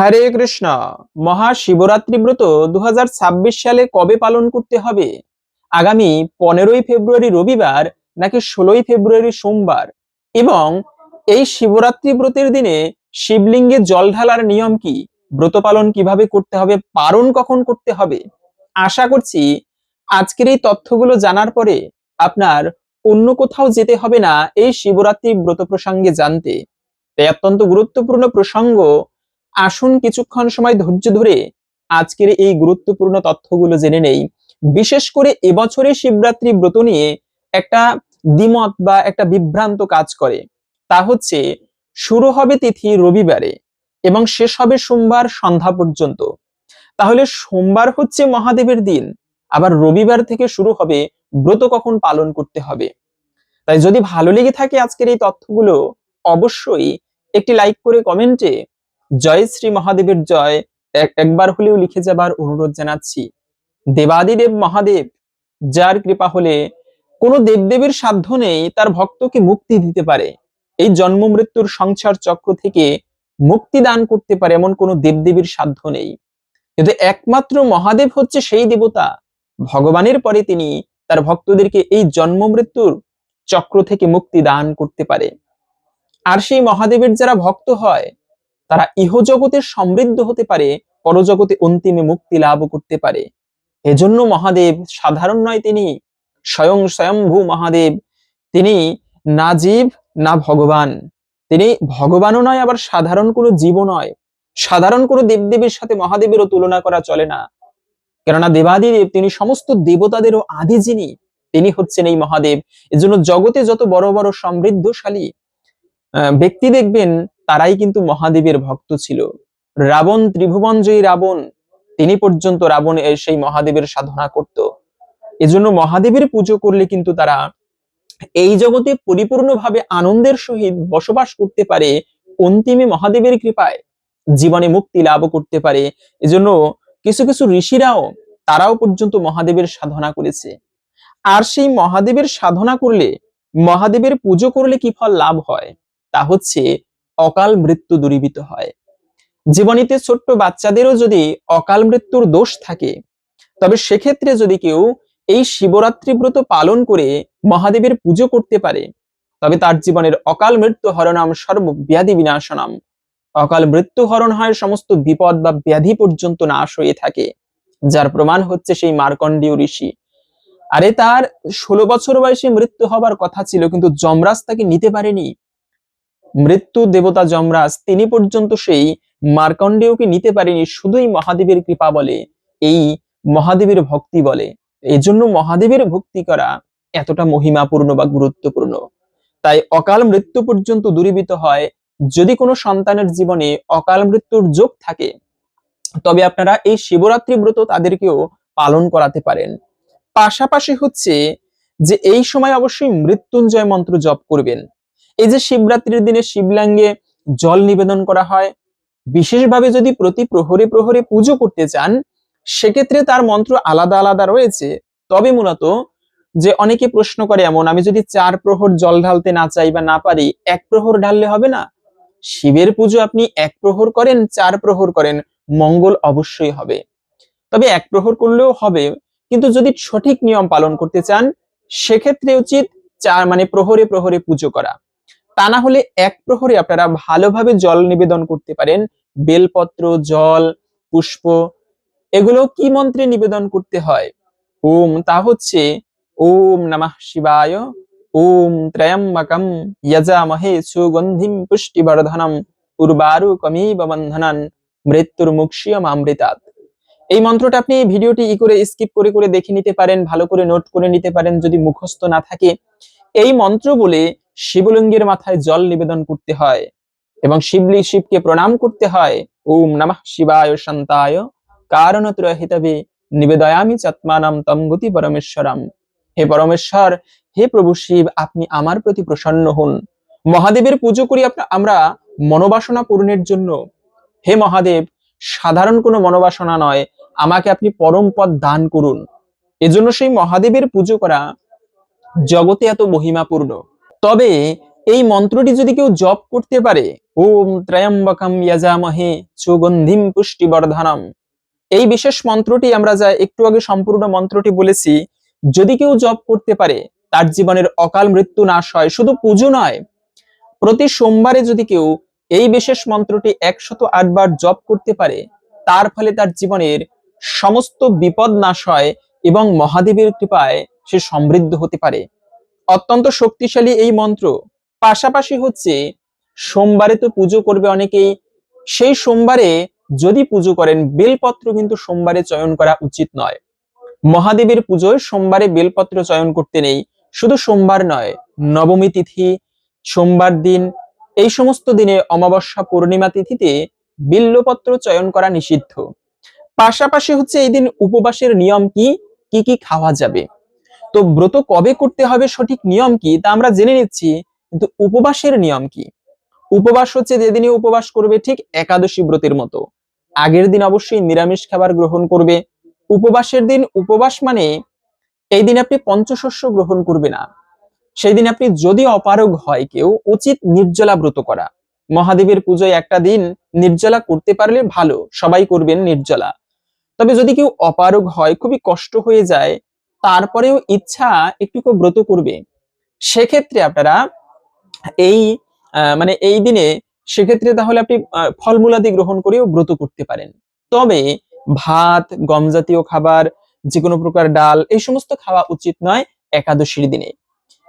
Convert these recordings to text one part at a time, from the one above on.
হরে কৃষ্ণ। মহাশিবরাত্রি ব্রত দু হাজার ছাব্বিশ সালে কবে পালন করতে হবে? আগামী পনেরোই ফেব্রুয়ারি রবিবার নাকি ষোলোই ফেব্রুয়ারি সোমবার? এবং এই শিবরাত্রি ব্রতের দিনে শিবলিঙ্গে জল ঢালার নিয়ম কি? ব্রত পালন কীভাবে করতে হবে? পালন কখন করতে হবে? আশা করছি আজকের এই তথ্যগুলো জানার পরে আপনার অন্য কোথাও যেতে হবে না এই শিবরাত্রি ব্রত প্রসঙ্গে জানতে। তাই অত্যন্ত গুরুত্বপূর্ণ প্রসঙ্গ আসুন কিছুক্ষণ সময় ধৈর্য ধরে আজকের এই গুরুত্বপূর্ণ তথ্যগুলো জেনে নেই। বিশেষ করে এবছরে শিবরাত্রি ব্রত নিয়ে একটা দ্বিমত বা একটা বিভ্রান্ত কাজ করে। তা হচ্ছে, শুরু হবে তিথি রবিবারে এবং শেষ হবে সোমবার সন্ধ্যা পর্যন্ত। তাহলে সোমবার হচ্ছে মহাদেবের দিন, আবার রবিবার থেকে শুরু হবে ব্রত কখন পালন করতে হবে। তাই যদি ভালো লেগে থাকে আজকের এই তথ্যগুলো, অবশ্যই একটি লাইক করে কমেন্টে জয় শ্রী মহাদেবের জয়। এক- একবার হলেও লিখে যাবার অনুরোধ জানাচ্ছি। দেবাদিদেব মহাদেব, যার কৃপা হলে কোনো দেবদেবীর সাধ্য নেই তার ভক্তকে মুক্তি দিতে পারে। এই জন্ম মৃত্যুর সংসার চক্র থেকে মুক্তি দান করতে পারে এমন কোনো দেবদেবীর সাধ্য নেই। কিন্তু একমাত্র মহাদেব হচ্ছে সেই দেবতা। ভগবানের পরে তিনি তার ভক্তদেরকে এই জন্ম মৃত্যুর চক্র থেকে মুক্তি দান করতে পারে। আর সেই মহাদেবের যারা ভক্ত হয় তারা ইহজগতে সমৃদ্ধ হতে পারে, পরজগতে অন্তিমে মুক্তি লাভ করতে পারে। এজন্য মহাদেব সাধারণ নয় তিনি, স্বয়ং স্বয়ংভূ মহাদেব। তিনি না জীব, না ভগবান। তিনি ভগবানও নয়, আবার সাধারণ কোনো জীবও নয়। সাধারণ কোনো দেবদেবীর সাথে মহাদেবেরও তুলনা করা চলে না। কেননা দেবাদিদেব তিনি সমস্ত দেবতাদেরও আদি যিনি, তিনি হচ্ছেন এই মহাদেব। এজন্য জগতে যত বড় বড় সমৃদ্ধশালী ব্যক্তি দেখবেন তারাই কিন্তু মহাদেবের ভক্ত ছিল। রাবণ, ত্রিভুবন জয়ী রাবণ, তিনি পর্যন্ত রাবণ সেই মহাদেবের সাধনা করত। এজন্য মহাদেবের পুজো করলে কিন্তু তারা এই জগতে পরিপূর্ণভাবে আনন্দের সহিত বসবাস করতে পারে, অন্তিমে মহাদেবের কৃপায় জীবনে মুক্তি লাভ করতে পারে। এজন্য কিছু কিছু ঋষিরাও তারাও পর্যন্ত মহাদেবের সাধনা করেছে। আর সেই মহাদেবের সাধনা করলে, মহাদেবের পুজো করলে কি ফল লাভ হয়? তা হচ্ছে অকাল মৃত্যু দূরীভূত হয়। জীবনীতে ছোট্ট বাচ্চাদেরও যদি অকাল মৃত্যুর দোষ থাকে, তবে সেক্ষেত্রে যদি কেউ এই শিবরাত্রি ব্রত পালন করে মহাদেবের পুজো করতে পারে, তবে তার জীবনের অকাল মৃত্যু হরণাম সর্ব ব্যাধি বিনাশনাম। অকাল মৃত্যু হরণ হয় সমস্ত বিপদ বা ব্যাধি পর্যন্ত নাশ হয়ে থাকে, যার প্রমাণ হচ্ছে সেই মার্কণ্ডীয় ঋষি। আরে তার ষোলো বছর বয়সে মৃত্যু হবার কথা ছিল, কিন্তু যমরাজ তাকে নিতে পারেনি। মৃত্যু দেবতা যমরাজ, তিনি পর্যন্ত সেই মার্কণ্ডেয়কে নিতে পারেনি, শুধুই মহাদেবের কৃপা বলে, এই মহাদেবের ভক্তি বলে। এজন্য মহাদেবের ভক্তি করা এতটা মহিমাপূর্ণ বা গুরুত্বপূর্ণ। তাই অকাল মৃত্যু পর্যন্ত দূরীভূত হয়। যদি কোনো সন্তানের জীবনে অকাল মৃত্যুর যোগ থাকে, তবে আপনারা এই শিবরাত্রি ব্রত তাদেরকেও পালন করাতে পারেন। পাশাপাশি হচ্ছে যে এই সময় অবশ্যই মৃত্যুঞ্জয় মন্ত্র জপ করবেন। এই যে শিবরাত্রির দিনে শিবলিঙ্গে জল নিবেদন করা হয়, বিশেষভাবে যদি প্রতি প্রহরে প্রহরে পুজো করতে চান, সেক্ষেত্রে তার মন্ত্র আলাদা আলাদা রয়েছে। তবে মূলত যে অনেকে প্রশ্ন করে এমন, আমি যদি চার প্রহর জল ঢালতে না চাই বা না পারি, এক প্রহর ঢাললে হবে না? শিবের পুজো আপনি এক প্রহর করেন, চার প্রহর করেন, মঙ্গল অবশ্যই হবে। তবে এক প্রহর করলেও হবে, কিন্তু যদি সঠিক নিয়ম পালন করতে চান, সেক্ষেত্রে উচিত চার মানে প্রহরে প্রহরে পুজো করা। তা না হলে এক প্রহরে আপনারা ভালোভাবে জল নিবেদন করতে পারেন। বেলপত্র, জল, পুষ্প, এগুলো কি মন্ত্রে নিবেদন করতে হয়? ওম, তা হচ্ছে ওম নমঃ শিবায়, ওম ত্রয়ম্বকম যজামহে সুগন্ধিম পুষ্টিবর্ধনম, উর্বারুকমিব বন্ধনান মৃত্যুর মুক্ষিয়মামৃতাৎ এই মন্ত্রটা আপনি ভিডিওটি ই করে স্কিপ করে করে দেখে নিতে পারেন, ভালো করে নোট করে নিতে পারেন যদি মুখস্থ না থাকে। এই মন্ত্র বলে শিবলিঙ্গের মাথায় জল নিবেদন করতে হয় এবং শিবলি শিবকে প্রণাম করতে হয়। ওম নমঃ শিবায় শান্তায়। কারণত্র হিতবে নিবেদয়ামি চাত্মানাম তম গতি পরমেশ্বরম। হে পরমেশ্বর, হে প্রভু শিব, আপনি আমার প্রতি প্রসন্ন হন। মহাদেবের পুজো করি আমরা মনোবাসনা পূরণের জন্য। হে মহাদেব, সাধারণ কোনো মনোবাসনা নয়, আমাকে আপনি পরম পদ দান করুন। এজন্য সেই মহাদেবের পুজো করা জগতে এত মহিমাপূর্ণ। তবে এই মন্ত্রটি যদি কেউ জপ করতে পারে, ওম ত্রয়ম্বকম ইয়াজামহে সুগন্ধিম পুষ্টিবর্ধনম। এই বিশেষ মন্ত্রটি আমরা যা একটু আগে সম্পূর্ণ মন্ত্রটি বলেছি, যদি কেউ জপ করতে পারে, তার জীবনের অকাল মৃত্যু নাশ হয়, শুধু পুজো নয়, প্রতি সোমবারে যদি কেউ এই বিশেষ মন্ত্রটি একশত আটবার জপ করতে পারে, তার ফলে তার জীবনের সমস্ত বিপদ নাশ হয় এবং মহাদেবের কৃপায় সে সমৃদ্ধ হতে পারে। অত্যন্ত শক্তিশালী এই মন্ত্র। পাশাপাশি হচ্ছে, সোমবারে তো পুজো করবে অনেকেই। সেই সোমবারে যদি পুজো করেন, বেলপত্র কিন্তু সোমবারে চয়ন করা উচিত নয়। মহাদেবের পুজোয় সোমবারে বেলপত্র চয়ন করতে নেই। শুধু সোমবার নয়, নবমী তিথি, সোমবার দিন, এই সমস্ত দিনে অমাবস্যা পূর্ণিমা তিথিতে বিল্লপত্র চয়ন করা নিষিদ্ধ। পাশাপাশি হচ্ছে, এই দিন উপবাসের নিয়ম কি? কি কি খাওয়া যাবে? তো ব্রত কবে করতে হবে সঠিক নিয়ম কি? তা আমরা জেনে নিচ্ছি, কিন্তু উপবাসের নিয়ম কি? উপবাস হচ্ছে যেদিনে উপবাস করবে ঠিক একাদশী ব্রতের মতো। আগের দিন অবশ্যই নিরামিষ খাবার গ্রহণ করবে। উপবাসের দিন উপবাস মানে এই দিন আপনি পঞ্চশস্য গ্রহণ করবে না। সেই দিন আপনি যদি অপারগ হয় কেউ, উচিত নির্জলা ব্রত করা। মহাদেবের পুজোয় একটা দিন নির্জলা করতে পারলে ভালো, সবাই করবেন নির্জলা। তবে যদি কেউ অপারগ হয়, খুবই কষ্ট হয়ে যায় তারপরেও ইচ্ছা একটু ব্রত করবে। সেক্ষেত্রে আপনারা এই মানে এই দিনে সেক্ষেত্রে তাহলে আপনি ফলমূলাদি গ্রহণ করেও ব্রত করতে পারেন। তবে ভাত গম জাতীয় খাবার যে কোনো প্রকার ডাল, এই সমস্ত খাওয়া উচিত নয় একাদশীর দিনে।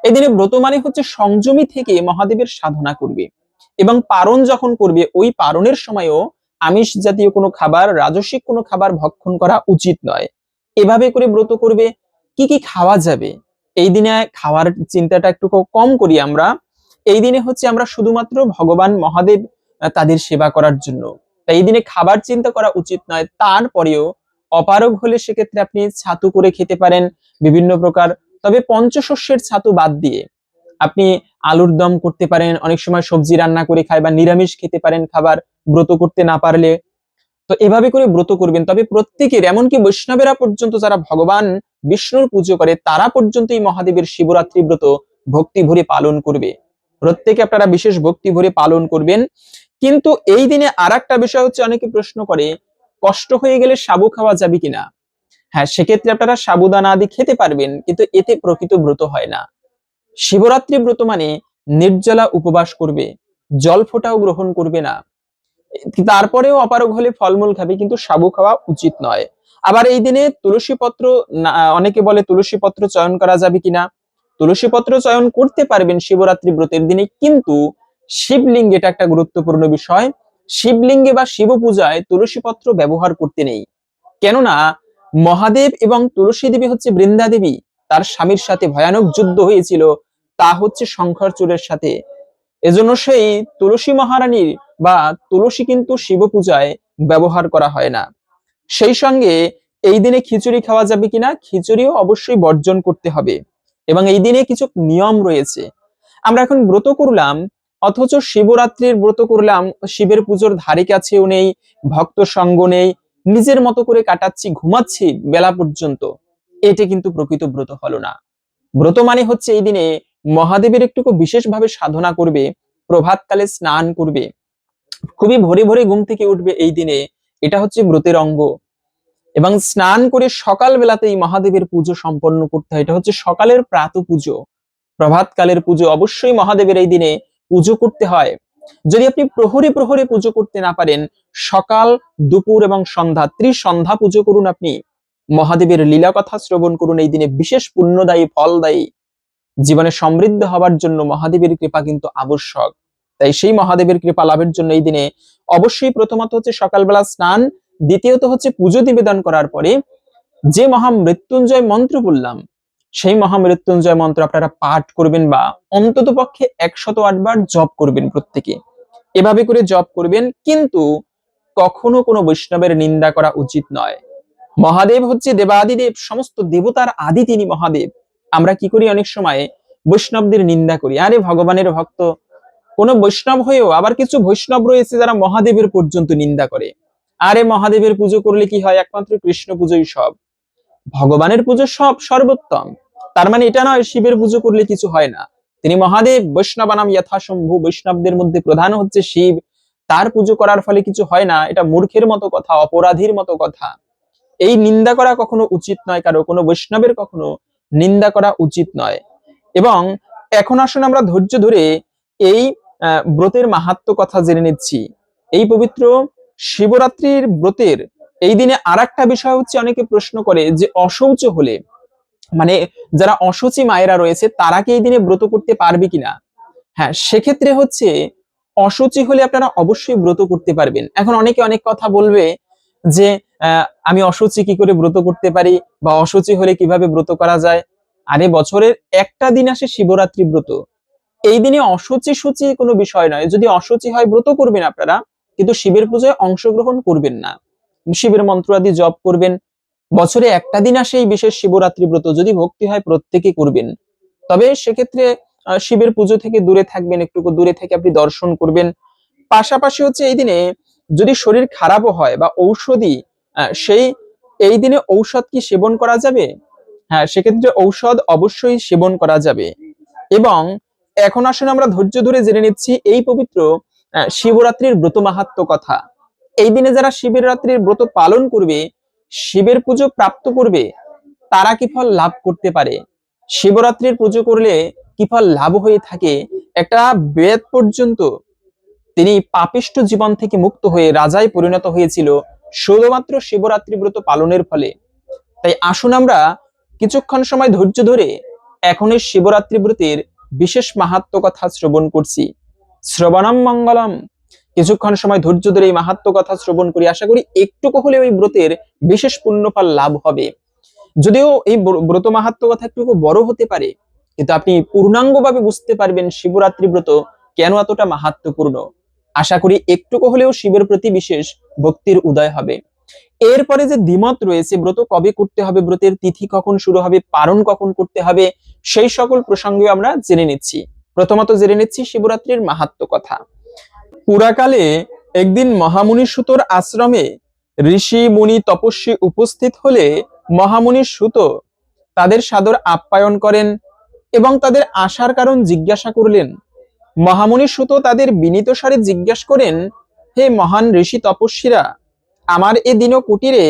এই দিনে ব্রত মানে হচ্ছে সংযমী থেকে মহাদেবের সাধনা করবে এবং পারণ যখন করবে, ওই পারণের সময়ও আমিষ জাতীয় কোনো খাবার রাজসিক কোনো খাবার ভক্ষণ করা উচিত নয়। এভাবে করে ব্রত করবে কি কি খাওয়া যাবে? এই দিনে খাওয়ার চিন্তাটা একটু কম করি আমরা। এই দিনে হচ্ছে আমরা শুধুমাত্র ভগবান মহাদেব তাদের সেবা করার জন্য। তাই এই দিনে খাবার চিন্তা করা উচিত নয়। তারপরেও অপারগ হলে সেক্ষেত্রে আপনি ছাতু করে খেতে পারেন বিভিন্ন প্রকার। তবে পঞ্চশস্যের ছাতু বাদ দিয়ে আপনি আলুর দম করতে পারেন। অনেক সময় সবজি রান্না করে খায় বা নিরামিষ খেতে পারেন খাবার ব্রত করতে না পারলে। তো এভাবে করে ব্রত করবেন। তবে প্রত্যেকের, এমনকি বৈষ্ণবেরা পর্যন্ত যারা ভগবান বিষ্ণুর পুজো করে তারা পর্যন্ত এই মহাদেবের শিবরাত্রি ব্রত ভক্তি ভরে পালন করবে। প্রত্যেকে আপনারা বিশেষ ভক্তি ভরে পালন করবেন। কিন্তু এই দিনে আর একটা বিষয় হচ্ছে অনেকে প্রশ্ন করে, কষ্ট হয়ে গেলে সাবু খাওয়া যাবে কিনা? হ্যাঁ সেক্ষেত্রে আপনারা সাবুদানা আদি খেতে পারবেন, কিন্তু এতে প্রকৃত ব্রত হয় না। শিবরাত্রি ব্রত মানে নির্জলা উপবাস করবে, জল ফোটাও গ্রহণ করবে না। তারপরেও অপারগ হলে ফলমূল খাবে, কিন্তু সাবু খাওয়া উচিত নয়। আবার এই দিনে তুলসী পত্র অনেকে বলে তুলসী পত্র চয়ন করা যাবে কিনা? তুলসী পত্র চয়ন করতে পারবেন শিবরাত্রি ব্রতের দিনে, কিন্তু শিবলিঙ্গ এটা একটা গুরুত্বপূর্ণ বিষয়। শিবলিঙ্গে বা শিব পূজায় তুলসী পত্র ব্যবহার করতে নেই। কেননা, মহাদেব এবং তুলসী দেবী হচ্ছে বৃন্দা দেবী। তার স্বামীর সাথে ভয়ানক যুদ্ধ হয়েছিল, তা হচ্ছে শঙ্খরচূড়ের সাথে। এজন্য সেই তুলসী মহারানীর বা তুলসী কিন্তু শিব পূজায় ব্যবহার করা হয় না। সেই সঙ্গে এই দিনে খিচুড়ি খাওয়া যাবে কিনা খিচুড়িও অবশ্যই বর্জন করতে হবে। এবং এই দিনে কিছু নিয়ম রয়েছে। আমরা এখন ব্রত করলাম, অথচ শিবরাত্রির ব্রত করলাম, শিবের পুজোর ধারে কাছেও নেই, ভক্ত সঙ্গ নেই, নিজের মতো করে কাটাচ্ছি, ঘুমাচ্ছি বেলা পর্যন্ত। এটি কিন্তু প্রকৃত ব্রত হলো না। ব্রত মানে হচ্ছে এই দিনে মহাদেবের একটু বিশেষভাবে সাধনা করবে, প্রভাতকালে স্নান করবে। খুবই ভোরে ভোরে ঘুম থেকে উঠবে এই দিনে। এটা হচ্ছে ব্রতের অঙ্গ। এবং স্নান করে সকাল বেলাতেই মহাদেবের পুজো সম্পন্ন করতে হয়। এটা হচ্ছে সকালের প্রাত পুজো, প্রভাতকালের পুজো। অবশ্যই মহাদেবের এই দিনে পুজো করতে হয়। যদি আপনি প্রহরে প্রহরে পুজো করতে না পারেন, সকাল, দুপুর এবং সন্ধ্যা, ত্রিসন্ধ্যা পুজো করুন আপনি। মহাদেবের লীলা কথা শ্রবণ করুন। এই দিনে বিশেষ পুণ্যদায়ী, ফলদায়ী, জীবনে সমৃদ্ধ হবার জন্য মহাদেবের কৃপা কিন্তু আবশ্যক। তাই সেই মহাদেবের কৃপা লাভের জন্য এই দিনে অবশ্যই প্রথমত হচ্ছে সকালবেলা স্নান, দ্বিতীয়ত হচ্ছে পুজো নিবেদন করার পরে যে মহামৃত্যুঞ্জয় মন্ত্র বললাম, সেই মহামৃত্যুঞ্জয় মন্ত্র আপনারা পাঠ করবেন বা অন্তত পক্ষে একশত আটবার জপ করবেন প্রত্যেকে। এভাবে করে জপ করবেন, কিন্তু কখনো কোনো বৈষ্ণবের নিন্দা করা উচিত নয়। মহাদেব হচ্ছে দেবাদিদেব, সমস্ত দেবতার আদি তিনি মহাদেব। আমরা কি করি অনেক সময় বৈষ্ণবদের নিন্দা করি, আরে ভগবানের ভক্ত কোন বৈষ্ণব হয়েও আবার কিছু বৈষ্ণব রয়েছে যারা মহাদেবের পর্যন্ত নিন্দা করে। আরে মহাদেবের পুজো করলে কি হয়? একমাত্র কৃষ্ণ পুজোই সব। ভগবানের পুজো সব সর্বোত্তম। তার মানে এটা নয়, শিবের পুজো করলে কিছু হয় না। তিনি মহাদেব, বৈষ্ণবানাম যথাসম্ভু। বৈষ্ণবদের মধ্যে প্রধান হচ্ছে শিব। তার পুজো করার ফলে কিছু হয় না। এটা মূর্খের মতো কথা, অপরাধীর মতো কথা। এই নিন্দা করা কখনো উচিত নয় কারও, কোনো বৈষ্ণবের কখনো নিন্দা করা উচিত নয়। এবং এখন আসুন আমরা ধৈর্য ধরে এই ব্রতের মাহাত্ম কথা জেনে নিচ্ছি। এই পবিত্র শিবরাত্রির ব্রতের এই দিনে আর একটা বিষয় হচ্ছে অনেকে প্রশ্ন করে যে অশৌচ হলে মানে যারা অসুচি মায়েরা রয়েছে, তারা কি এই দিনে ব্রত করতে পারবে কিনা? হ্যাঁ সেক্ষেত্রে হচ্ছে অসুচি হলে আপনারা অবশ্যই ব্রত করতে পারবেন। এখন অনেকে অনেক কথা বলবে যে আমি অসুচি কি করে ব্রত করতে পারি বা অসুচি হলে কীভাবে ব্রত করা যায়? আরে বছরের একটা দিন আসে শিবরাত্রি ব্রত। এই দিনে অসুচি সূচি কোনো বিষয় নয়। যদি অসুচি হয়, ব্রত করবেন আপনারা, কিন্তু শিবের পুজোয় অংশগ্রহণ করবেন না। শিবের মন্ত্র আদি জপ করবেন। বছরে একটা দিন আসে এই বিশেষ শিবরাত্রি ব্রত, যদি ভক্তি হয়, প্রত্যেকে করবেন। তবে সেক্ষেত্রে শিবের পুজো থেকে দূরে থাকবেন, একটু দূরে থেকে আপনি দর্শন করবেন। পাশাপাশি হচ্ছে এই দিনে যদি শরীর খারাপও হয় বা ঔষধি সেই, এই দিনে ঔষধ কি সেবন করা যাবে? হ্যাঁ সেক্ষেত্রে ঔষধ অবশ্যই সেবন করা যাবে। এবং এখন আসলে আমরা ধৈর্য ধরে জেনে নিচ্ছি এই পবিত্র শিবরাত্রির ব্রত মাহাত্ম কথা। এই দিনে যারা শিবের রাত্রির ব্রত পালন করবে, শিবের পুজো প্রাপ্ত করবে, তারা কি ফল লাভ করতে পারে? শিবরাত্রির পুজো করলে কি ফল লাভ হয়ে থাকে? একটা বেদ পর্যন্ত তিনি পাপিষ্ট জীবন থেকে মুক্ত হয়ে রাজায় পরিণত হয়েছিল, শুধুমাত্র শিবরাত্রি ব্রত পালনের ফলে। তাই আসুন আমরা কিছুক্ষণ সময় ধৈর্য ধরে এখন এই শিবরাত্রি ব্রতের বিশেষ মাহাত্ম কথা শ্রবণ করছি। শ্রবণম মঙ্গলম। কিছুক্ষণ সময় ধৈর্য ধরে এই মাহাত্ম কথা শ্রবণ করি। আশা করি একটুকু হলেও এই ব্রতের বিশেষ পুণ্যফল লাভ হবে। যদিও এই ব্রত মাহাত্ম কথা একটু বড় হতে পারে, কিন্তু আপনি পূর্ণাঙ্গভাবে বুঝতে পারবেন শিবরাত্রি ব্রত কেন এতটা মাহাত্মপূর্ণ আশা করি একটুকু হলেও শিবের প্রতি বিশেষ ভক্তির উদয় হবে। এরপরে যে দ্বিমত রয়েছে, ব্রত কবে করতে হবে, ব্রতের তিথি কখন শুরু হবে পারণ কখন করতে হবে সেই সকল প্রসঙ্গে আমরা জেনে নিচ্ছি। প্রথমত জেনে নিচ্ছি শিবরাত্রির মাহাত্ম কথা। পুরাকালে একদিন মহামুনি সুতোর আশ্রমে ঋষি, মুনি, তপস্বী উপস্থিত হলে মহামুনি সুত তাদের সাদর আপ্যায়ন করেন এবং তাদের আসার কারণ জিজ্ঞাসা করলেন। মহামুনি সুত তাদের বিনীত স্বরে জিজ্ঞাসা করেন, হে মহান ঋষি তপস্বীরা, আমার এ দিন কুটিরে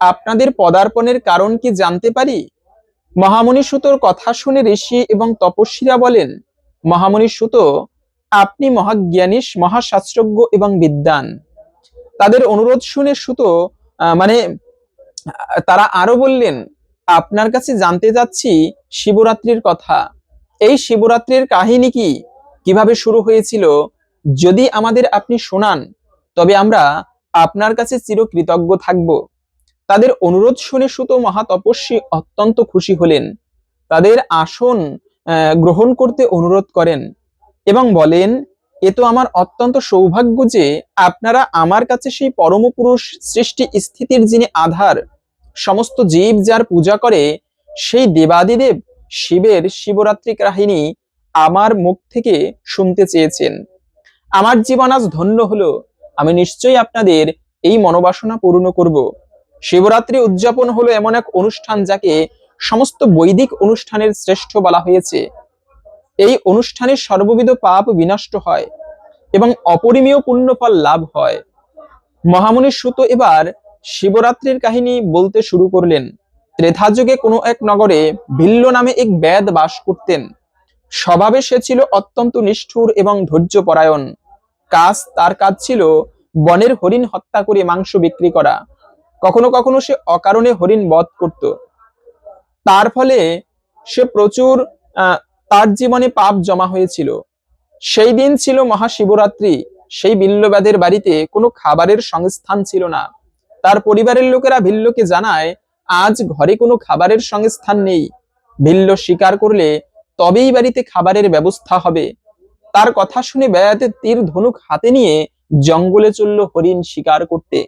আপনাদের পদার্পণের কারণ কি জানতে পারি? মহামুনি সুতোর কথা শুনে ঋষি এবং তপস্বীরা বলেন মহামুনি সুত, আপনি মহাজ্ঞানী মহাশাস্ত্রজ্ঞ এবং বিদ্বান। তাদের অনুরোধ শুনে সুত মানে তারা আরও বললেন, আপনার কাছে জানতে যাচ্ছি শিবরাত্রির কথা। এই শিবরাত্রির কাহিনী কি? কীভাবে শুরু হয়েছিল? যদি আমাদের আপনি শোনান, তবে আমরা আপনার কাছে চিরকৃতজ্ঞ থাকব। তাদের অনুরোধ শুনে সুত মহাতপস্বী অত্যন্ত খুশি হলেন। তাদের আসন গ্রহণ করতে অনুরোধ করেন এবং বলেন, এ তো আমার অত্যন্ত সৌভাগ্য যে আপনারা আমার কাছে সেই পরম পুরুষ সৃষ্টি স্থিতির যিনি আধার, সমস্ত জীব যার পূজা করে, সেই দেবাদিদেব শিবের শিবরাত্রি কাহিনী আমার মুখ থেকে শুনতে চেয়েছেন। আমার জীবন আজ ধন্য হলো। আমি নিশ্চয়ই আপনাদের এই মনোবাসনা পূর্ণ করব। শিবরাত্রি উদযাপন হলো এমন এক অনুষ্ঠান যাকে সমস্ত বৈদিক অনুষ্ঠানের শ্রেষ্ঠ বলা হয়েছে। এই অনুষ্ঠানে সর্ববিধ পাপ বিনষ্ট হয় এবং অপরিমেয় পুণ্যফল লাভ হয়। মহামুনি সুত এবার শিবরাত্রির কাহিনী বলতে শুরু করলেন। ত্রেধাযুগে কোনো এক নগরে ভিল্ল নামে এক ব্যাদ বাস করতেন। স্বভাবে সে ছিল অত্যন্ত নিষ্ঠুর এবং ধৈর্যপরায়ণ। কাজ তার কাজ ছিল বনের হরিণ হত্যা করে মাংস বিক্রি করা। কখনো কখনো সে অকারণে হরিণ বধ করত। তার ফলে সে প্রচুর তার জীবনে পাপ জমা হয়েছিল। সেই দিন ছিল মহাশিবরাত্রি। সেই বিল্লবাদের বাড়িতে কোনো খাবারের সংস্থান ছিল না। তার পরিবারের লোকেরা ভিল্লকে জানায়, আজ ঘরে কোনো খাবারের সংস্থান নেই। ভিল্ল স্বীকার করলে তবেই বাড়িতে খাবারের ব্যবস্থা হবে। তার কথা শুনে বেড়াতে তীর ধনুক হাতে নিয়ে জঙ্গলে চলল হরিণ শিকার করতে।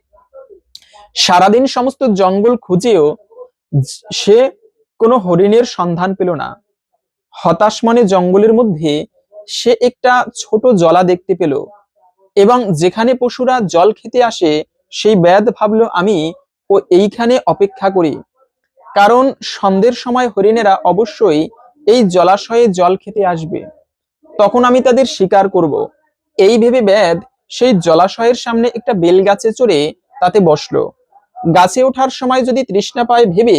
সারাদিন সমস্ত জঙ্গল খুঁজেও সে কোনো হরিণের সন্ধান পেল না। হতাশ মনে জঙ্গলের মধ্যে সে একটা ছোট জলা দেখতে পেল এবং যেখানে পশুরা জল খেতে আসে, সেই ব্যাধ ভাবলো আমি ও এইখানে অপেক্ষা করি। কারণ সন্ধ্যের সময় হরিণেরা অবশ্যই এই জলাশয়ে জল খেতে আসবে। তখন আমি তাদের শিকার করব। এই ভেবে ব্যাধ সেই জলাশয়ের সামনে একটা বেল গাছে চড়ে তাতে বসল। গাছে ওঠার সময় যদি তৃষ্ণা পায় ভেবে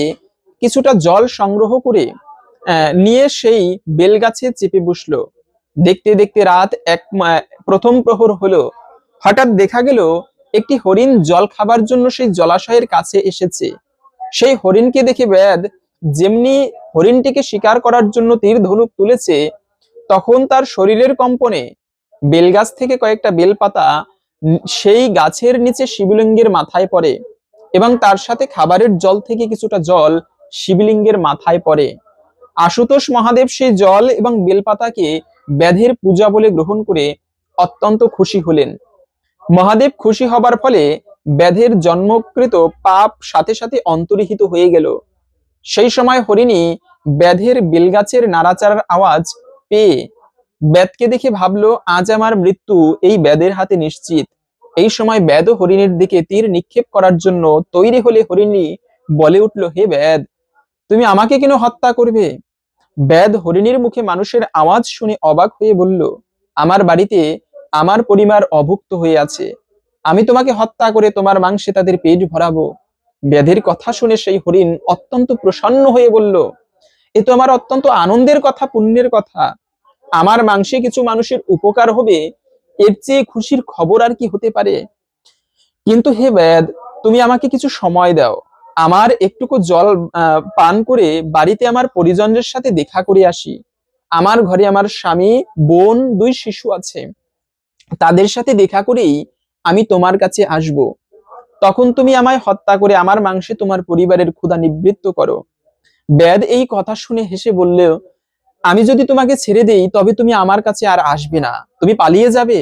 কিছুটা জল সংগ্রহ করে নিয়ে সেই বেল গাছে চেপে বসল। দেখতে দেখতে রাত এক প্রথম প্রহর হলো। হঠাৎ দেখা গেল, একটি হরিণ জল খাবার জন্য সেই জলাশয়ের কাছে এসেছে। সেই হরিণকে দেখে ব্যাদ যেমনি হরিণটিকে শিকার করার জন্য তীর ধনুক তুলেছে, তখন তার শরীরের কম্পনে বেলগাছ থেকে কয়েকটা বেলপাতা সেই গাছের নিচে শিবলিঙ্গের মাথায় পড়ে। এবং তার সাথে খাবারের জল থেকে কিছুটা জল শিবলিঙ্গের মাথায় পড়ে। আশুতোষ মহাদেব সেই জল এবং বেলপাতাকে ব্যাধের পূজা বলে গ্রহণ করে অত্যন্ত খুশি হলেন। মহাদেব খুশি হবার ফলে ব্যাধের জন্মকৃত পাপ সাথে সাথে অন্তরিহিত হয়ে গেল। সেই সময় হরিণী ব্যাধের বেলগাছের নাড়াচাড়ার আওয়াজ পেয়ে ব্যাধকে দেখে ভাবলো, আজ আমার মৃত্যু, এই ব্যাধের হাতে নিশ্চিত। এই সময় ব্যাধ হরিণের দিকে তীর নিক্ষেপ করার জন্য তৈরি হলে হরিণী বলে উঠল, হে ব্যাধ তুমি আমাকে কেন হত্যা করবে? ব্যাধ হরিণীর মুখে মানুষের আওয়াজ শুনে অবাক হয়ে বলল, আমার বাড়িতে আমার পরিবার অভুক্ত হয়ে আছে। আমি তোমাকে হত্যা করে তোমার মাংসে তাদের পেট ভরাবো। ব্যাধের কথা শুনে সেই হরিণ অত্যন্ত প্রসন্ন হয়ে বলল, এ তো আমার অত্যন্ত আনন্দের কথা, পুণ্যের কথা। আমার মাংসে কিছু মানুষের উপকার হবে এর চেয়ে খুশির খবর আর কি হতে পারে? কিন্তু হে বেদ তুমি আমাকে কিছু সময় দাও। আমার একটুকু জল পান করে বাড়িতে আমার পরিজনদের সাথে দেখা করে আসি। আমার ঘরে আমার স্বামী, বোন, দুই শিশু আছে। তাদের সাথে দেখা করেই আমি তোমার কাছে আসব। তখন তুমি আমায় হত্যা করে আমার মাংসে তোমার পরিবারের ক্ষুধা নিবৃত্ত করো। ব্যাদ এই কথা শুনে হেসে বললেও আমি যদি তোমাকে ছেড়ে দেই, তবে তুমি আমার কাছে আর আসবে না। তুমি পালিয়ে যাবে?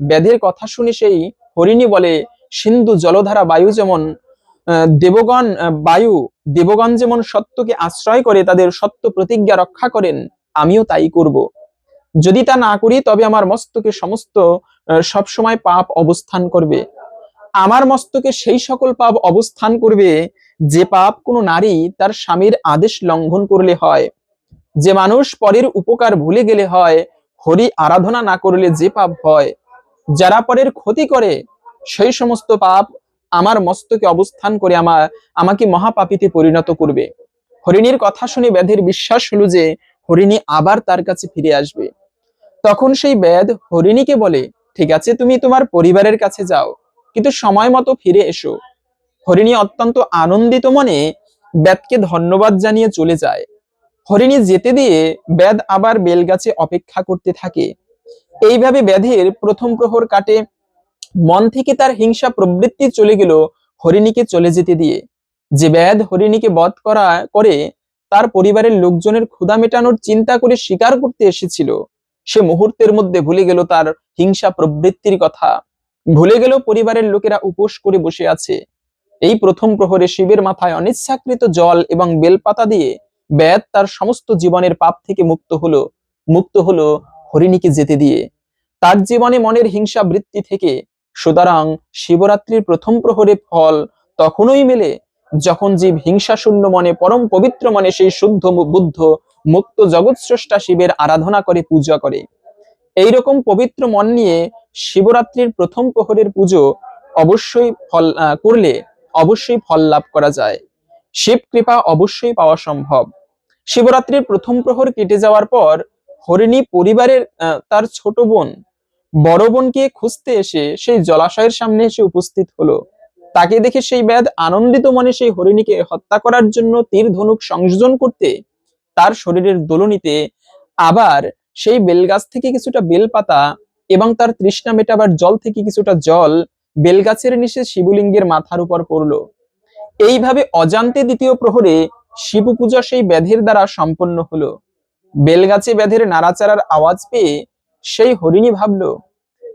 ব্যাধের কথা শুনে সেই হরিণী বলে, সিন্ধু জলধারা বায়ু যেমন দেবগণ বায়ু, দেবগণ যেমন সত্যকে আশ্রয় করে, তাদের সত্য প্রতিজ্ঞা রক্ষা করেন, আমিও তাই করব। যদি তা না করি, তবে আমার মস্তকে সমস্ত সবসময় পাপ অবস্থান করবে। আমার মস্তকে সেই সকল পাপ অবস্থান করবে, যে পাপ কোনো নারী তার স্বামীর আদেশ লঙ্ঘন করলে হয়। যে মানুষ পরের উপকার ভুলে গেলে হয়, হরি আরাধনা না করলে যে পাপ হয়, যারা পরের ক্ষতি করে, সেই সমস্ত পাপ আমার মস্তকে অবস্থান করে আমার আমাকে মহাপাপীতে পরিণত করবে। হরিণীর কথা শুনে ব্যাধের বিশ্বাস হলো যে, হরিণী আবার তার কাছে ফিরে আসবে। তখন সেই ব্যাধ হরিণীকে বলে, ঠিক আছে, তুমি তোমার পরিবারের কাছে যাও, কিন্তু সময় মতো ফিরে এসো। হরিণী অত্যন্ত আনন্দিত মনে ব্যাধকে ধন্যবাদ জানিয়ে চলে যায়। হরিণী যেতে দিয়ে ব্যাধ আবার বেলগাছে অপেক্ষা করতে থাকে। এইভাবে ব্যাধের প্রথম প্রহর কাটে। মন থেকে তার হিংসা প্রবৃত্তি চলে গেল হরিণীকে চলে যেতে দিয়ে। যে ব্যাধ হরিণীকে বধ করা, করে তার পরিবারের লোকজনের ক্ষুধা মেটানোর চিন্তা করে স্বীকার করতে এসেছিল। সে মুহূর্তের মধ্যে ভুলে গেল তার হিংসা প্রবৃত্তির কথা। ভুলে গেল পরিবারের লোকেরা উপোস করে বসে আছে। এই প্রথম প্রহরে শিবের মাথায় অনিচ্ছাকৃত জল এবং বেলপাতা দিয়ে ব্যাদ তার সমস্ত জীবনের পাপ থেকে মুক্ত হলো মুক্ত হলো হরিণীকে যেতে দিয়ে। তার জীবনে মনের হিংসা বৃত্তি থেকে, সুতরাং শিবরাত্রির প্রথম প্রহরে ফল তখনই মেলে যখন জীব হিংসা শূন্য মনে, পরম পবিত্র মনে সেই শুদ্ধ বুদ্ধ, মুক্ত জগৎস্রষ্টা শিবের আরাধনা করে, পূজা করে। এইরকম পবিত্র মন নিয়ে শিবরাত্রির প্রথম প্রহরের পুজো অবশ্যই ফল করলে অবশ্যই ফল লাভ করা যায়। শিব কৃপা অবশ্যই পাওয়া সম্ভব। শিবরাত্রির প্রথম প্রহর কেটে যাওয়ার পর হরিণী পরিবারের তার ছোট বোন, বড় বোনকে খুঁজতে এসে সেই জলাশয়ের সামনে এসে উপস্থিত হলো। তাকে দেখে সেই ব্যাধ আনন্দিত মনে সেই হরিণীকে হত্যা করার জন্য তীর ধনুক সংযোজন করতে তার শরীরের দোলনিতে আবার সেই বেলগাছ থেকে কিছুটা বেলপাতা এবং তার তৃষ্ণা মেটাবার জল থেকে কিছুটা জল বেলগাছের নিচে শিবলিঙ্গের মাথার উপর পড়ল। এইভাবে অজান্তে দ্বিতীয় প্রহরে শিব পূজা সেই ব্যাধের দ্বারা সম্পন্ন হলো। বেলগাছে ব্যাধের নাড়াচাড়ার আওয়াজ পেয়ে সেই হরিণী ভাবলো,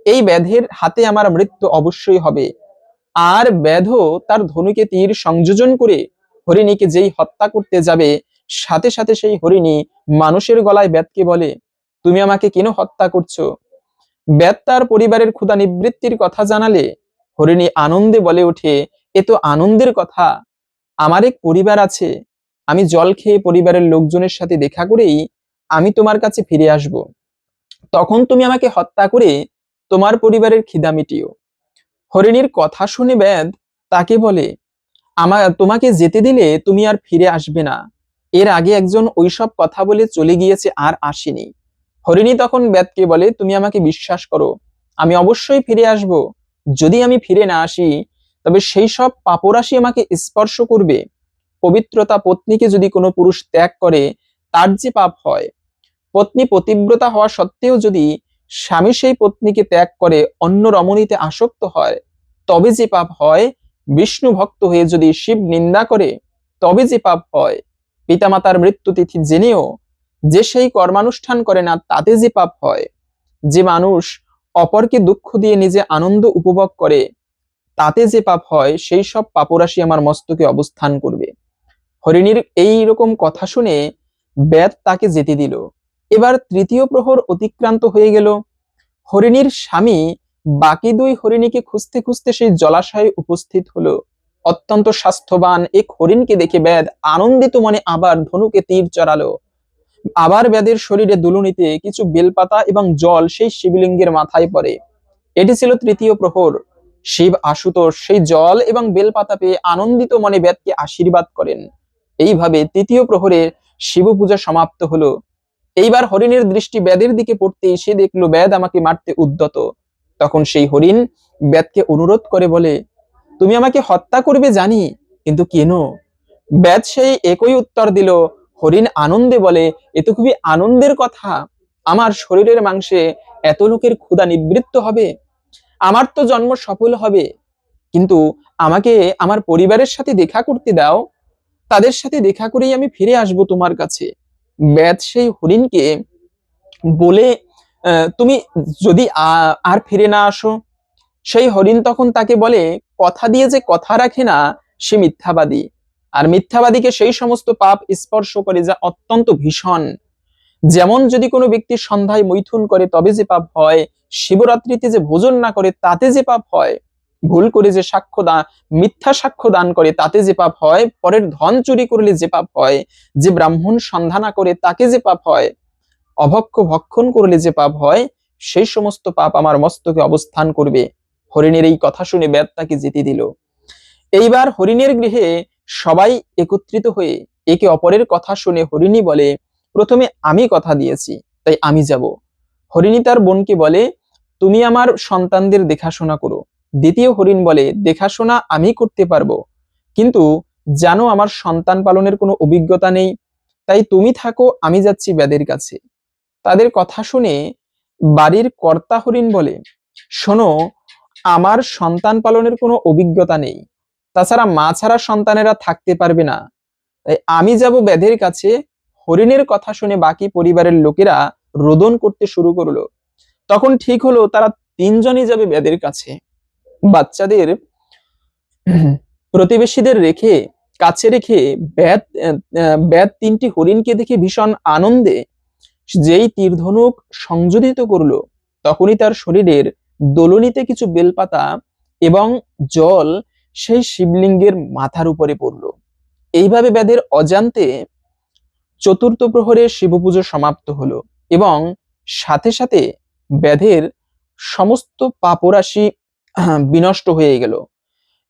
এই ব্যাধের হাতে আমার মৃত্যু অবশ্যই হবে। আর ব্যাধ তার ধনুকে তীর সংযোজন করে হরিণীকে যেই হত্যা করতে যাবে, সাথে সাথে সেই হরিণী মানুষের গলায় ব্যাধকে বলে, তুমি আমাকে কেন হত্যা করছ? ব্যাধ তার পরিবারের ক্ষুধা নিবৃত্তির কথা জানালে হরিণী আনন্দে বলে ওঠে এ তো আনন্দের কথা। আমার এক পরিবার আছে। আমি জল খেয়ে পরিবারের লোকজনের সাথে দেখা করেই আমি তোমার কাছে ফিরে আসব। তখন তুমি আমাকে হত্যা করে তোমার পরিবারের খিদা মিটিও। হরিণীর কথা শুনে বেদ তাকে বলে আমার তোমাকে যেতে দিলে তুমি আর ফিরে আসবে না। এর আগে একজন ওইসব কথা বলে চলে গিয়েছে আর আসেনি। হরিণী তখন বেদকে বলে, তুমি আমাকে বিশ্বাস করো। আমি অবশ্যই ফিরে আসব। যদি আমি ফিরে না আসি তবে সেই সব পাপরাশি আমাকে স্পর্শ করবে। পবিত্রতা পত্নীকে যদি কোনো পুরুষ ত্যাগ করে, তার যে পাপ হয়। পত্নী পতিব্রতা হওয়া সত্ত্বেও যদি স্বামী সেই পত্নীকে ত্যাগ করে, অন্য রমণীতে আসক্ত হয়, তবে যে পাপ হয়, বিষ্ণু ভক্ত হয়ে যদি শিব নিন্দা করে, তবে যে পাপ হয়, পিতামাতার মৃত্যু তিথি জেনেও যে সেই কর্মানুষ্ঠান করে না, তাতে যে পাপ হয়। যে মানুষ অপরকে দুঃখ দিয়ে নিজে আনন্দ উপভোগ করে তাতে যে পাপ হয়, সেই সব পাপরাশি আমার মস্তকে অবস্থান করবে। হরিণীর এই রকম কথা শুনে বেদ তাকে যেতে দিল। এবার তৃতীয় প্রহর অতিক্রান্ত হয়ে গেল। হরিণীর স্বামী বাকি দুই হরিণীকে খুঁজতে খুঁজতে সেই জলাশয়ে উপস্থিত হলো। অত্যন্ত স্বাস্থ্যবান এক হরিণকে দেখে বেদ আনন্দিত মনে আবার ধনুকে তীর চড়ালো। আবার বেদের শরীরে দুলুনিতে কিছু বেলপাতা এবং জল সেই শিবলিঙ্গের মাথায় পড়ে। এটি ছিল তৃতীয় প্রহর। শিব আশুতোষ সেই জল এবং বেলপাতা পেয়ে আনন্দিত মনে বেদকে আশীর্বাদ করেন। এইভাবে তৃতীয় প্রহরে শিব পূজা সমাপ্ত হলো। এইবার হরিণের দৃষ্টি বেদের দিকে পড়তেই সে দেখল বেদ আমাকে মারতে উদ্যত। তখন সেই হরিণ বেদকে অনুরোধ করে বলে, তুমি আমাকে হত্যা করবে জানি, কিন্তু কেন? বেদ সেই একই উত্তর দিল, হরিণ আনন্দে বলে, এ তো খুবই আনন্দের কথা। আমার শরীরের মাংসে এত লোকের ক্ষুধা নিবৃত্ত হবে। আমার তো জন্ম সফল হবে। কিন্তু আমাকে আমার পরিবারের সাথে দেখা করতে দাও। তাদের সাথে দেখা করেই আমি ফিরে আসব তোমার কাছে। বেদ সেই হরিণকে বলে তুমি যদি আর ফিরে না আসো? সেই হরিণ তখন তাকে বলে, কথা দিয়ে যে কথা রাখে না, সে মিথ্যাবাদী। আর মিথ্যাবাদীকে সেই সমস্ত পাপ স্পর্শ করে যা অত্যন্ত ভীষণ। যেমন যদি কোনো ব্যক্তি সন্ধ্যায় মৈথুন করে, তবে যে পাপ হয়, শিবরাত্রিতে যে ভোজন না করে, তাতে যে পাপ হয়, ভুল করে যে সাক্ষ্য দান মিথ্যা সাক্ষ্য দান করে, তাতে যে পাপ হয়, পরের ধন চুরি করলে যে পাপ হয়, যে ব্রাহ্মণ সন্ধানা করে, তাকে যে পাপ হয়, অভক্ষ ভক্ষণ করলে যে পাপ হয়, সেই সমস্ত পাপ আমার মস্তকে অবস্থান করবে। হরিণের এই কথা শুনে বেদ তাকে যেতে দিল। এইবার হরিণের গৃহে সবাই একত্রিত হয়ে, একে অপরের কথা শুনে হরিণী বলে প্রথমে আমি কথা দিয়েছি, তাই আমি যাব। হরিণী তার বোনকে বলে, তুমি আমার সন্তানদের দেখাশোনা করো। দ্বিতীয় হরিণ বলে, দেখাশোনা আমি করতে পারব, কিন্তু জানো আমার সন্তান পালনের কোনো অভিজ্ঞতা নেই, তাই তুমি থাকো, আমি যাচ্ছি ব্যাদের কাছে। তাদের কথা শুনে বাড়ির কর্তা হরিণ বলে, শোনো, আমার সন্তান পালনের কোনো অভিজ্ঞতা নেই, তাছাড়া মা ছাড়া সন্তানেরা থাকতে পারবে না, তাই আমি যাব বেদের কাছে হরিণের কথা শুনে বাকি পরিবারের লোকেরা রোদন করতে শুরু করল। তখন ঠিক হলো তারা তিনজনই যাবে বেদের কাছে। বাচ্চাদের প্রতিবেশীদের রেখে, কাছে রেখে ব্যাত ব্যাত তিনটি হরিণকে দেখে ভীষণ আনন্দে যেই তীরধনুক সংযোজিত করল, তখনই তার শরীরের দোলনিতে কিছু বেলপাতা এবং জল সেই শিবলিঙ্গের মাথার উপরে পড়ল। এইভাবে ব্যাধের অজান্তে চতুর্থ প্রহরে শিব পুজো সমাপ্ত হলো এবং সাথে সাথে ব্যাধের সমস্ত পাপরাশি বিনষ্ট হয়ে গেল।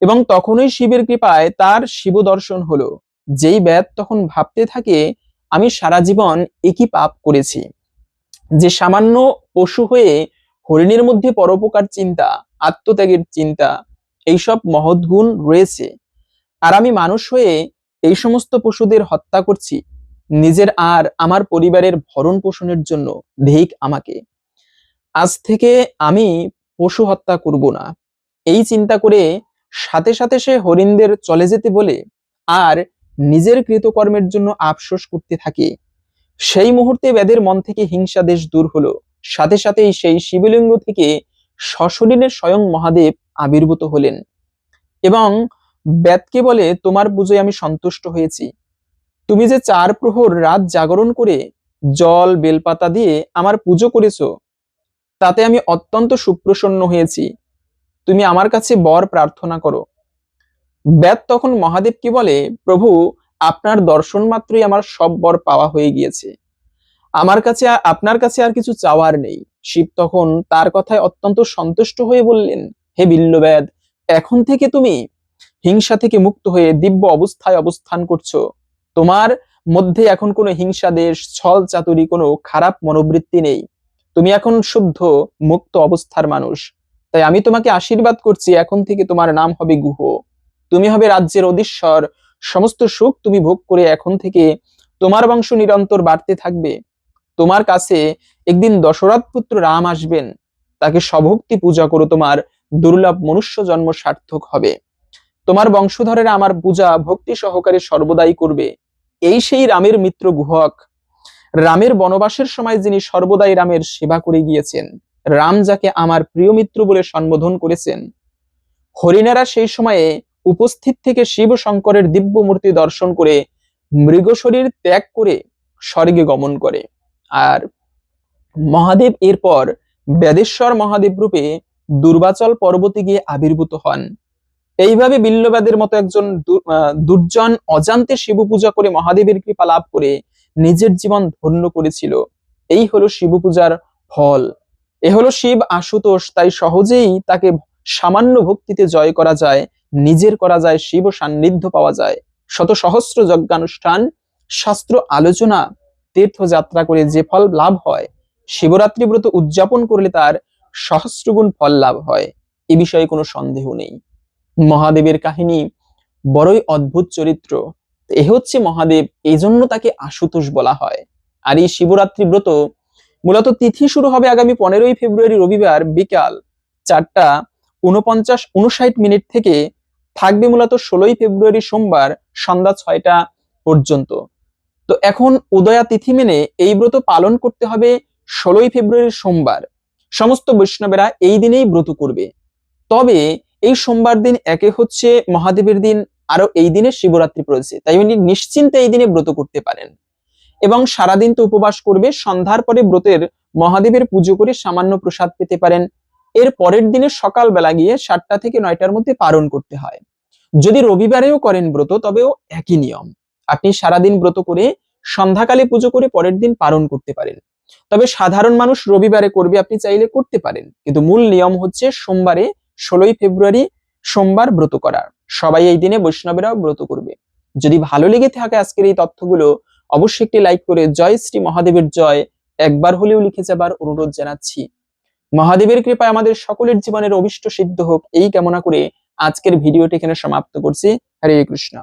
এবং তখনই শিবের কৃপায় তার শিব দর্শন হলো। যেই ব্যাধ তখন ভাবতে থাকে, আমি সারা জীবন একই পাপ করেছি। যে সামান্য পশু হয়ে হরিণের মধ্যে পরোপকার চিন্তা, আত্মত্যাগের চিন্তা, এইসব মহৎ গুণ রয়েছে। আর আমি মানুষ হয়ে এই সমস্ত পশুদের হত্যা করছি। নিজের আর আমার পরিবারের ভরণ পোষণের জন্য ধিক আমাকে। আজ থেকে আমি পশু হত্যা করব না। এই চিন্তা করে সাথে সাথে সে হরিণদের চলে যেতে বলে আর নিজের কৃতকর্মের জন্য আফসোস করতে থাকে। সেই মুহূর্তে বেদের মন থেকে হিংসা দেশ দূর হলো। সাথে সাথেই সেই শিবলিঙ্গ থেকে সশরীরের স্বয়ং মহাদেব আবির্ভূত হলেন। এবং বেদকে বলে, তোমার পুজোয় আমি সন্তুষ্ট হয়েছি। তুমি যে চার প্রহর রাত জাগরণ করে জল, বেলপাতা দিয়ে আমার পুজো করেছ, তাতে আমি অত্যন্ত সুপ্রসন্ন হয়েছি। তুমি আমার কাছে বর প্রার্থনা করো। বেদ তখন মহাদেবকে বলে, প্রভু, আপনার দর্শন মাত্রই আমার সব বর পাওয়া হয়ে গিয়েছে। আমার কাছে আপনার কাছে আর কিছু চাওয়ার নেই। শিব তখন তার কথায় অত্যন্ত সন্তুষ্ট হয়ে বললেন, হে বিল্লবেদ এখন থেকে তুমি হিংসা থেকে মুক্ত হয়ে দিব্য অবস্থায় অবস্থান করছ। তোমার মধ্যে এখন কোনো হিংসা দেশ, ছল চাতুরি, কোনো খারাপ মনোবৃত্তি নেই। তুমি এখন শুদ্ধ, মুক্ত অবস্থার মানুষ। তাই আমি তোমাকে আশীর্বাদ করছি, এখন থেকে তোমার নাম হবে গুহ। তুমি হবে রাজ্যের অধীশ্বর। সমস্ত সুখ তুমি ভোগ করে এখন থেকে তোমার বংশ নিরন্তর বাড়তে থাকবে। তোমার কাছে একদিন দশরথ পুত্র রাম আসবেন। তাকে সভক্তি পূজা করো তোমার দুর্লভ মনুষ্য জন্ম সার্থক হবে। তোমার বংশধরেরা আমার পূজা ভক্তি সহকারে সর্বদাই করবে। এই সেই রামের মিত্র গুহক। রামের বনবাসের সময় যিনি সর্বদাই রামের সেবা করে গিয়েছেন, রাম যাকে আমার প্রিয় মিত্র বলে সম্বোধন করেছেন। হরিণারা সেই সময়ে উপস্থিত থেকে শিব শঙ্করের দিব্য মূর্তি দর্শন করে মৃগ শরীর ত্যাগ করে স্বর্গে গমন করে। আর মহাদেব এরপর বেদেশ্বর মহাদেব রূপে দুর্বাচল পর্বতে গিয়ে আবির্ভূত হন। এইভাবে বিল্লবাদের মতো একজন দুর্জন অজান্তে শিব পূজা করে মহাদেবের কৃপা লাভ করে নিজের জীবন ধন্য করেছিল। এই হলো শিব পূজার ফল। এ হলো শিব আশুতোষ। তাই সহজেই তাকে সামান্য ভক্তিতে জয় করা যায়, নিজের করা যায়, শিব সান্নিধ্য পাওয়া যায়। শত সহস্র যজ্ঞানুষ্ঠান, শাস্ত্র আলোচনা তীর্থযাত্রা করে যে ফল লাভ হয় শিবরাত্রি ব্রত উদযাপন করলে তার সহস্রগুণ ফল লাভ হয়। এ বিষয়ে কোনো সন্দেহ নেই। মহাদেবের কাহিনী বড়ই অদ্ভুত চরিত্র। এ হচ্ছে মহাদেব এই জন্য তাকে আশুতোষ বলা হয়। আর এই শিবরাত্রি ব্রত মূলত তিথি শুরু হবে আগামী পনেরোই ফেব্রুয়ারি রবিবার বিকাল চারটা উনপঞ্চাশ উনষাট মিনিট থেকে থাকবে মূলত ষোলোই ফেব্রুয়ারি সোমবার সন্ধ্যা ছয়টা পর্যন্ত। তো এখন উদয়া তিথি মেনে এই ব্রত পালন করতে হবে ষোলোই ফেব্রুয়ারি সোমবার। সমস্ত বৈষ্ণবেরা এই দিনেই ব্রত করবে। তবে এই সোমবার দিন একে হচ্ছে মহাদেবের দিন আরও এই দিনে শিবরাত্রি পড়েছে, তাই উনি নিশ্চিন্তে এই দিনে ব্রত করতে পারেন। এবং সারাদিন তো উপবাস করবে, সন্ধ্যার পরে ব্রতের মহাদেবের পুজো করে সামান্য প্রসাদ পেতে পারেন। এর পরের দিনে সকালবেলা গিয়ে সাতটা থেকে নয়টার মধ্যে পালন করতে হয়। যদি রবিবারেও করেন ব্রত, তবেও একই নিয়ম। আপনি সারাদিন ব্রত করে সন্ধ্যাকালে পুজো করে পরের দিন পালন করতে পারেন। তবে সাধারণ মানুষ রবিবারে করবে আপনি চাইলে করতে পারেন। কিন্তু মূল নিয়ম হচ্ছে সোমবারে ষোলোই ফেব্রুয়ারি সোমবার ব্রত করার। সবাই এই দিনে বৈষ্ণবেরাও ব্রত করবে। যদি ভালো লেগে থাকে আজকের এই তথ্যগুলো, অবশ্যই একটি লাইক করে জয় শ্রী মহাদেবের জয় একবার হলেও লিখে যাবার অনুরোধ জানাচ্ছি। মহাদেবের কৃপায় আমাদের সকলের জীবনের অভিষ্ট সিদ্ধ হোক, এই কামনা করে আজকের ভিডিওটি এখানে সমাপ্ত করছি। হরে কৃষ্ণ।